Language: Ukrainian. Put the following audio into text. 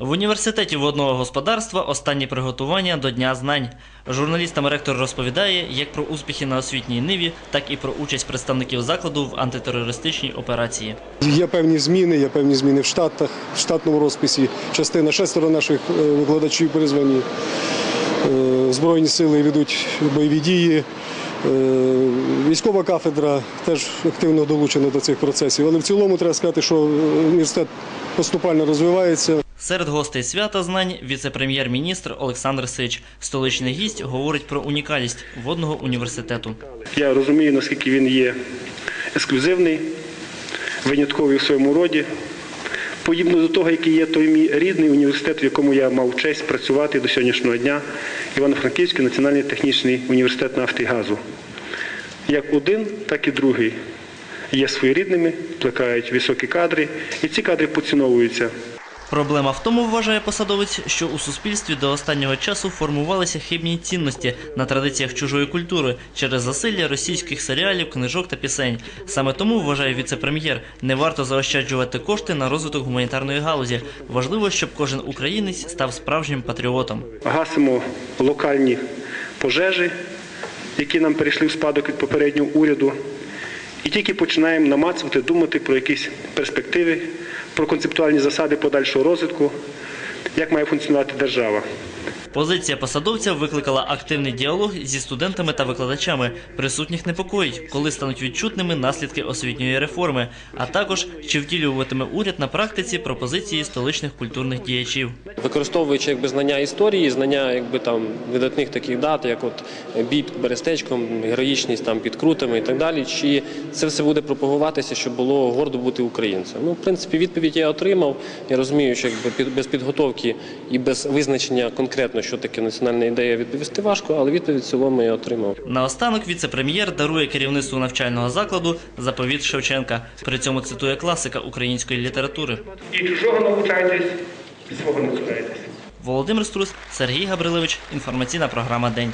В університеті водного господарства останні приготування до Дня знань. Журналістам ректор розповідає як про успіхи на освітній ниві, так і про участь представників закладу в антитерористичній операції. Є певні зміни, є певні зміни в штатах, в штатному розписі. Частина шестеро наших е, викладачів призвані. Е, Збройні сили ведуть бойові дії. Е, Військова кафедра теж активно долучена до цих процесів. Але в цілому треба сказати, що університет поступально розвивається. Серед гостей свята знань віце-прем'єр-міністр Олександр Сич. Столичний гість говорить про унікальність водного університету. Я розумію, наскільки він є ексклюзивний, винятковий у своєму роді. Подібно до того, який є той мій рідний університет, в якому я мав честь працювати до сьогоднішнього дня, Івано-Франківський національний технічний університет нафти і газу. Як один, так і другий є своєрідними, плекають високі кадри, і ці кадри поціновуються. Проблема в тому, вважає посадовець, що у суспільстві до останнього часу формувалися хибні цінності на традиціях чужої культури через засилля російських серіалів, книжок та пісень. Саме тому, вважає віце-прем'єр, не варто заощаджувати кошти на розвиток гуманітарної галузі. Важливо, щоб кожен українець став справжнім патріотом. гасимо локальні пожежі, які нам перейшли в спадок від попереднього уряду, і тільки починаємо намацувати, думати про якісь перспективи, про концептуальні засади подальшого розвитку, як має функціонувати держава. Позиція посадовця викликала активний діалог зі студентами та викладачами. Присутніх непокоїть, коли стануть відчутними наслідки освітньої реформи, а також чи втілюватиме уряд на практиці пропозиції столичних культурних діячів. використовуючи якби знання історії, знання якби там видатних таких дат, як от бій під Берестечком, героїчність там під Крутами і так далі. Чи це все буде пропагуватися, щоб було гордо бути українцем? Ну, в принципі, відповідь я отримав. Я розумію, що якби під без підготовки і без визначення конкретно, що таке національна ідея, відповісти важко, але відповідь в цілому я отримав. Наостанок віце-прем'єр дарує керівництву навчального закладу заповіт Шевченка. При цьому цитує класика української літератури. І чужого навчайтесь, і свого не цурайтесь. Володимир Струс, Сергій Габрилевич. Інформаційна програма День.